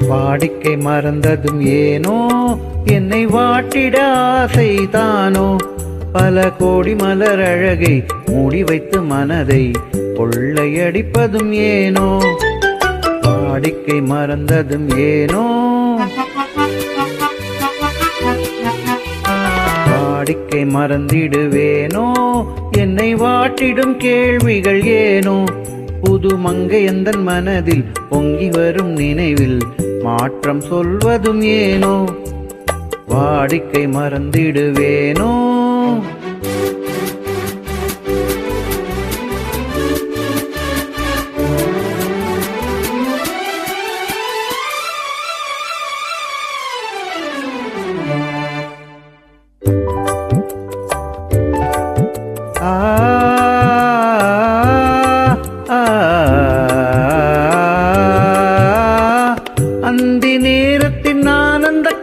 வாடிக்கை மறந்ததும் ஏனோ? என்னை வாட்டிட ஆசைதானோ? பல கோடி மலர் அழகை மூடி வைத்து மனதை கொள்ளையடிப்பதும் ஏனோ? வாடிக்கை மறந்ததும் ஏனோ? வாடிக்கை மறந்திடுவேனோ? என்னை வாட்டிடும் கேள்விகள் ஏனோ? புது மங்கை எந்தன் மனதில் பொங்கி வரும் நினைவில் மாற்றம் சொல்வதும் ஏனோ? வாடிக்கை மறந்திடுவேனோ?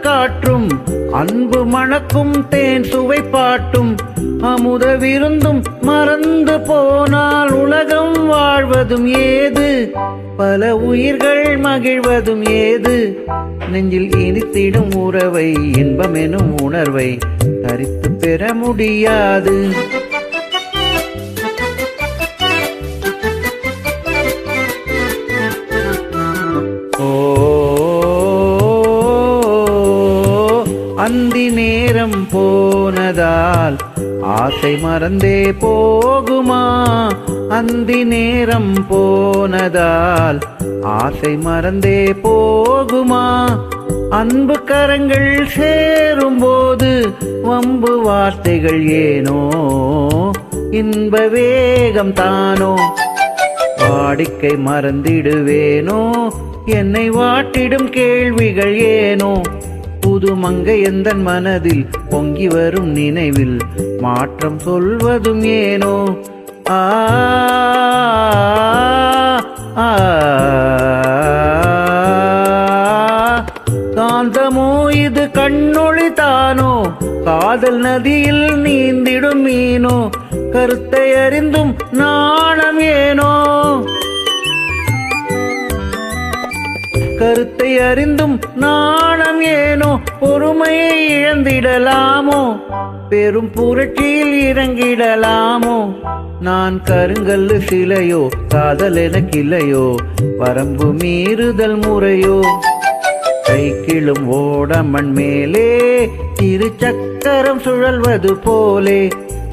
காற்றும் அன்பு மணக்கும் தேன் சுவை பாட்டும். அமுத விருந்தும் மறந்து போனால் உலகம் வாழ்வதும் ஏது? பல உயிர்கள் மகிழ்வதும் ஏது? நெஞ்சில் இனித்திடும் உறவை இன்பமெனும் உணர்வை தரித்து பெற முடியாது. அந்தி நேரம் போனதால் ஆசை மறந்தே போகுமா? அந்தி நேரம் போனதால் ஆசை மறந்தே போகுமா? அன்பு கரங்கள் சேரும்போது வம்பு வார்த்தைகள் ஏனோ? இன்ப வேகம் தானோ? வாடிக்கை மறந்திடுவேனோ? என்னை வாட்டிடும் கேள்விகள் ஏனோ? புது மங்கை எந்தன் மனதில் பொங்கி வரும் நினைவில் மாற்றம் சொல்வதும் ஏனோ? ஆ. காந்தமோ இது கண்ணொளி தானோ? காதல் நதியில் நீந்திடும் மீனோ? கருத்தை அறிந்தும் நாணம் ஏனோ? கருத்தை அறிந்தும் நாணம் ஏனோ? பொறுமையை இழந்திடலாமோ? பெரும் புரட்சியில் இறங்கிடலாமோ? நான் கருங்கல்லு சிலையோ காதல் எனக்கில்லையோ? வரம்பு மீறுதல் முறையோ? கைக்கிளும் ஓடமண் மேலே இரு சக்கரம் சுழல்வது போலே.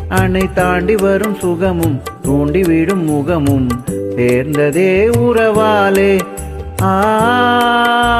அணை தாண்டி வரும் சுகமும் தூண்டிவிடும் முகமும் சேர்ந்ததே உறவாலே. ஆ